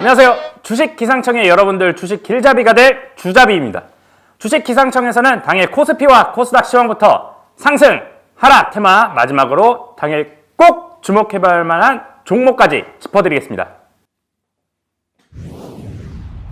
안녕하세요. 주식 기상청의 여러분들 주식 길잡이가 될 주잡이입니다. 주식 기상청에서는 당일 코스피와 코스닥 시황부터 상승, 하락 테마 마지막으로 당일 꼭 주목해볼 만한 종목까지 짚어드리겠습니다.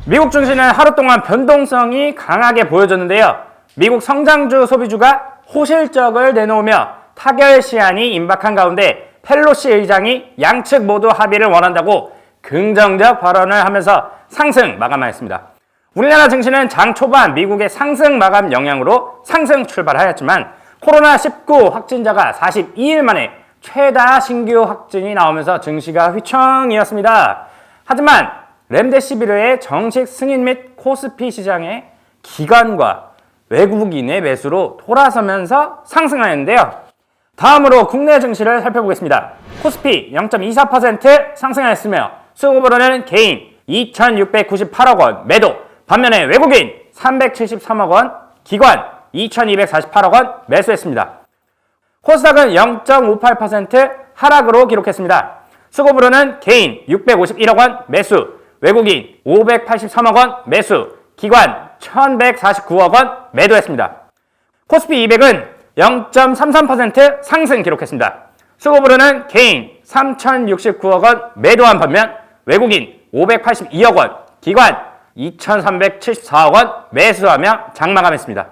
미국 증시는 하루 동안 변동성이 강하게 보여졌는데요. 미국 성장주 소비주가 호실적을 내놓으며 타결 시한이 임박한 가운데 펠로시 의장이 양측 모두 합의를 원한다고 긍정적 발언을 하면서 상승 마감하였습니다. 우리나라 증시는 장 초반 미국의 상승 마감 영향으로 상승 출발하였지만 코로나19 확진자가 42일 만에 최다 신규 확진이 나오면서 증시가 휘청이었습니다. 하지만 렘데시비르의 정식 승인 및 코스피 시장의 기관과 외국인의 매수로 돌아서면서 상승하였는데요. 다음으로 국내 증시를 살펴보겠습니다. 코스피 0.24% 상승하였으며 수급으로는 개인 2,698억 원 매도, 반면에 외국인 373억 원, 기관 2,248억 원 매수했습니다. 코스닥은 0.58% 하락으로 기록했습니다. 수급으로는 개인 651억 원 매수, 외국인 583억 원 매수, 기관 1149억 원 매도했습니다. 코스피 200은 0.33% 상승 기록했습니다. 수급으로는 개인 3,069억 원 매도한 반면 외국인 582억 원, 기관 2,374억 원 매수하며 장마감했습니다.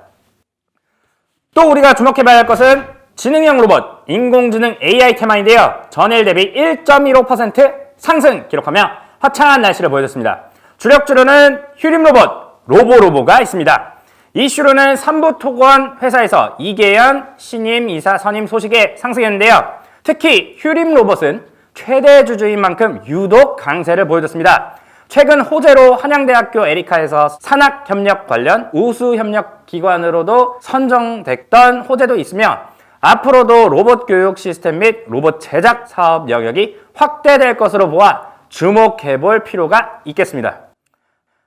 또 우리가 주목해봐야 할 것은 지능형 로봇, 인공지능 AI 테마인데요. 전일 대비 1.15% 상승 기록하며 화창한 날씨를 보여줬습니다. 주력주로는 휴림 로봇, 로보로보가 있습니다. 이슈로는 삼부토건 회사에서 이계연 신임 이사 선임 소식에 상승했는데요. 특히 휴림 로봇은 최대 주주인 만큼 유독 강세를 보여줬습니다. 최근 호재로 한양대학교 에리카에서 산학 협력 관련 우수 협력 기관으로도 선정됐던 호재도 있으며 앞으로도 로봇 교육 시스템 및 로봇 제작 사업 영역이 확대될 것으로 보아 주목해 볼 필요가 있겠습니다.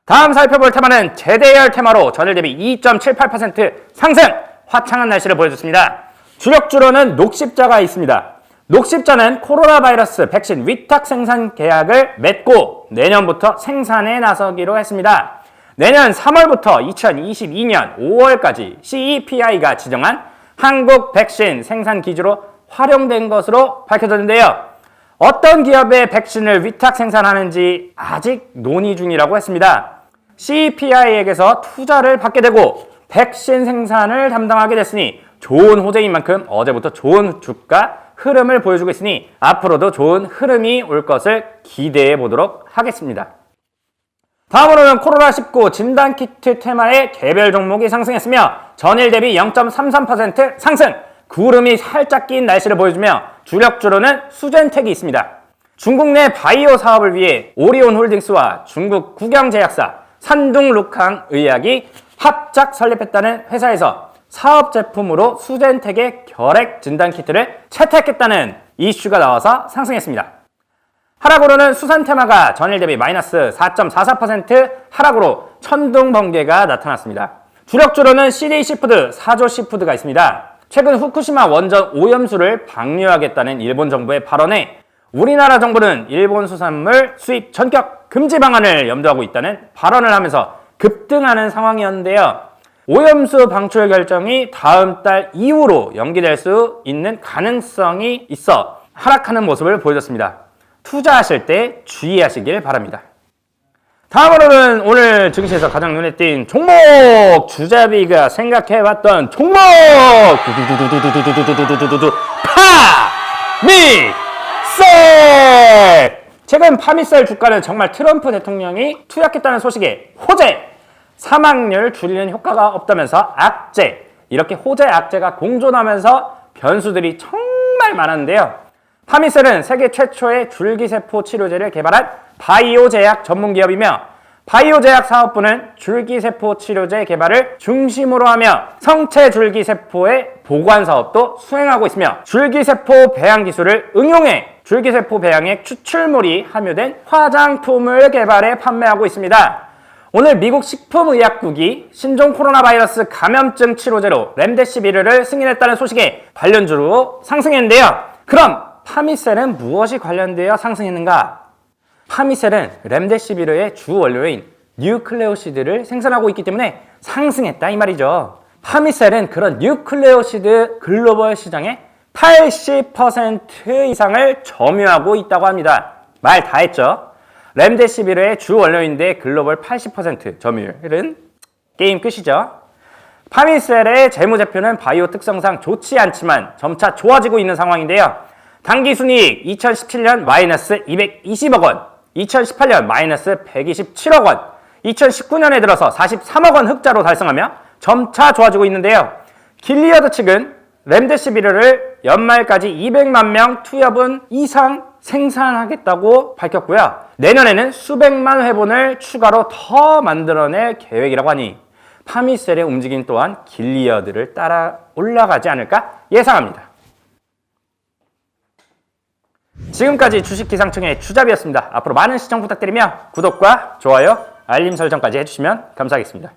다음 살펴볼 테마는 제대열 테마로 전일 대비 2.78% 상승! 화창한 날씨를 보여줬습니다. 주력주로는 녹십자가 있습니다. 녹십자는 코로나 바이러스 백신 위탁 생산 계약을 맺고 내년부터 생산에 나서기로 했습니다. 내년 3월부터 2022년 5월까지 CEPI가 지정한 한국 백신 생산 기지로 활용된 것으로 밝혀졌는데요. 어떤 기업의 백신을 위탁 생산하는지 아직 논의 중이라고 했습니다. CPI에게서 투자를 받게 되고 백신 생산을 담당하게 됐으니 좋은 호재인 만큼 어제부터 좋은 주가 흐름을 보여주고 있으니 앞으로도 좋은 흐름이 올 것을 기대해 보도록 하겠습니다. 다음으로는 코로나19 진단키트 테마의 개별 종목이 상승했으며 전일 대비 0.33% 상승, 구름이 살짝 낀 날씨를 보여주며 주력주로는 수젠텍이 있습니다. 중국 내 바이오 사업을 위해 오리온 홀딩스와 중국 국영제약사 산둥룩항 의약이 합작 설립했다는 회사에서 사업 제품으로 수젠텍의 결핵 진단 키트를 채택했다는 이슈가 나와서 상승했습니다. 하락으로는 수산 테마가 전일 대비 마이너스 4.44% 하락으로 천둥 번개가 나타났습니다. 주력주로는 CJ 시푸드, 사조 시푸드가 있습니다. 최근 후쿠시마 원전 오염수를 방류하겠다는 일본 정부의 발언에 우리나라 정부는 일본 수산물 수입 전격 금지 방안을 염두하고 있다는 발언을 하면서 급등하는 상황이었는데요. 오염수 방출 결정이 다음 달 이후로 연기될 수 있는 가능성이 있어 하락하는 모습을 보여줬습니다. 투자하실 때 주의하시길 바랍니다. 다음으로는 오늘 증시에서 가장 눈에 띈 종목 주자비가 생각해봤던 종목 파미셀 최근 파미셀 주가는 정말 트럼프 대통령이 투약했다는 소식에 호재 사망률 줄이는 효과가 없다면서 악재 이렇게 호재 악재가 공존하면서 변수들이 정말 많았는데요. 파미셀은 세계 최초의 줄기세포 치료제를 개발한 바이오 제약 전문 기업이며 바이오 제약 사업부는 줄기세포 치료제 개발을 중심으로 하며 성체 줄기세포의 보관 사업도 수행하고 있으며 줄기세포 배양 기술을 응용해 줄기세포 배양에 추출물이 함유된 화장품을 개발해 판매하고 있습니다. 오늘 미국 식품의약국이 신종 코로나 바이러스 감염증 치료제로 렘데시비르를 승인했다는 소식에 관련주로 상승했는데요. 그럼 파미셀은 무엇이 관련되어 상승했는가? 파미셀은 렘데시비르의 주 원료인 뉴클레오시드를 생산하고 있기 때문에 상승했다 이 말이죠. 파미셀은 그런 뉴클레오시드 글로벌 시장의 80% 이상을 점유하고 있다고 합니다. 말 다 했죠? 렘데시비르의 주 원료인데 글로벌 80% 점유율은 게임 끝이죠. 파미셀의 재무제표는 바이오 특성상 좋지 않지만 점차 좋아지고 있는 상황인데요. 당기순이익 2017년 마이너스 220억 원, 2018년 마이너스 127억 원, 2019년에 들어서 43억 원 흑자로 달성하며 점차 좋아지고 있는데요. 길리어드 측은 렘데시비르를 연말까지 200만 명 투여분 이상 생산하겠다고 밝혔고요. 내년에는 수백만 회분을 추가로 더 만들어낼 계획이라고 하니 파미셀의 움직임 또한 길리어드를 따라 올라가지 않을까 예상합니다. 지금까지 주식기상청의 추잡이었습니다. 앞으로 많은 시청 부탁드리며 구독과 좋아요, 알림 설정까지 해주시면 감사하겠습니다.